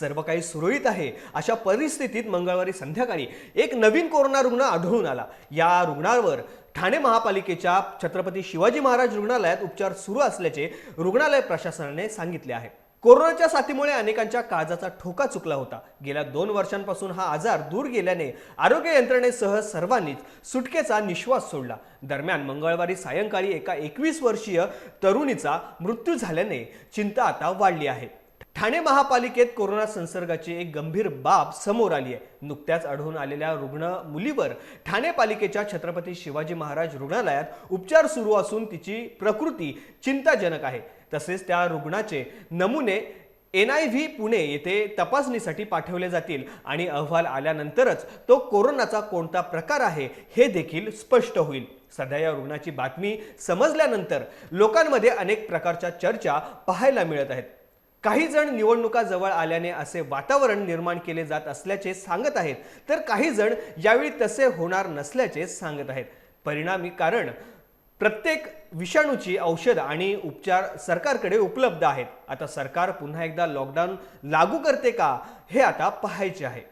सर्व काही सुरळीत आहे. अशा परिस्थितीत मंगळवारी संध्याकाळी एक नवीन कोरोना रुग्ण आढळून आला. या रुग्णावर ठाणे महापालिकेच्या छत्रपती शिवाजी महाराज रुग्णालयात उपचार सुरू असल्याचे रुग्णालय प्रशासनाने सांगितले आहे. कोरोनाच्या साथीमुळे अनेकांच्या काळजाचा ठोका चुकला होता. गेल्या दोन वर्षांपासून हा आजार दूर गेल्याने आरोग्य यंत्रणेसह सर्वांनीच सुटकेचा निश्वास सोडला. दरम्यान मंगळवारी सायंकाळी एका एकवीस वर्षीय तरुणीचा मृत्यू झाल्याने चिंता आता वाढली आहे. ठाणे महापालिकेत कोरोना संसर्गाची एक गंभीर बाब समोर आली आहे. नुकत्याच आढळून आलेल्या रुग्ण मुलीवर ठाणे पालिकेच्या छत्रपती शिवाजी महाराज रुग्णालयात उपचार सुरू असून तिची प्रकृती चिंताजनक आहे. तसेच त्या रुग्णाचे नमुने एन आय व्ही पुणे येथे तपासणीसाठी पाठवले जातील आणि अहवाल आल्यानंतरच तो कोरोनाचा कोणता प्रकार आहे हे देखील स्पष्ट होईल. सध्या या रुग्णाची बातमी समजल्यानंतर लोकांमध्ये अनेक प्रकारच्या चर्चा पाहायला मिळत आहेत. काही जण निवडणुका जवळ आल्याने असे वातावरण निर्माण केले जात असल्याचे सांगत आहेत. तर काही जण यावेळी तसे होणार नसल्याचे सांगत आहेत. परिणामी कारण प्रत्येक विषाणूची औषध आणि उपचार सरकारकडे उपलब्ध आहेत. आता सरकार पुन्हा एकदा लॉकडाऊन लागू करते का? हे आता पाहायचे आहे.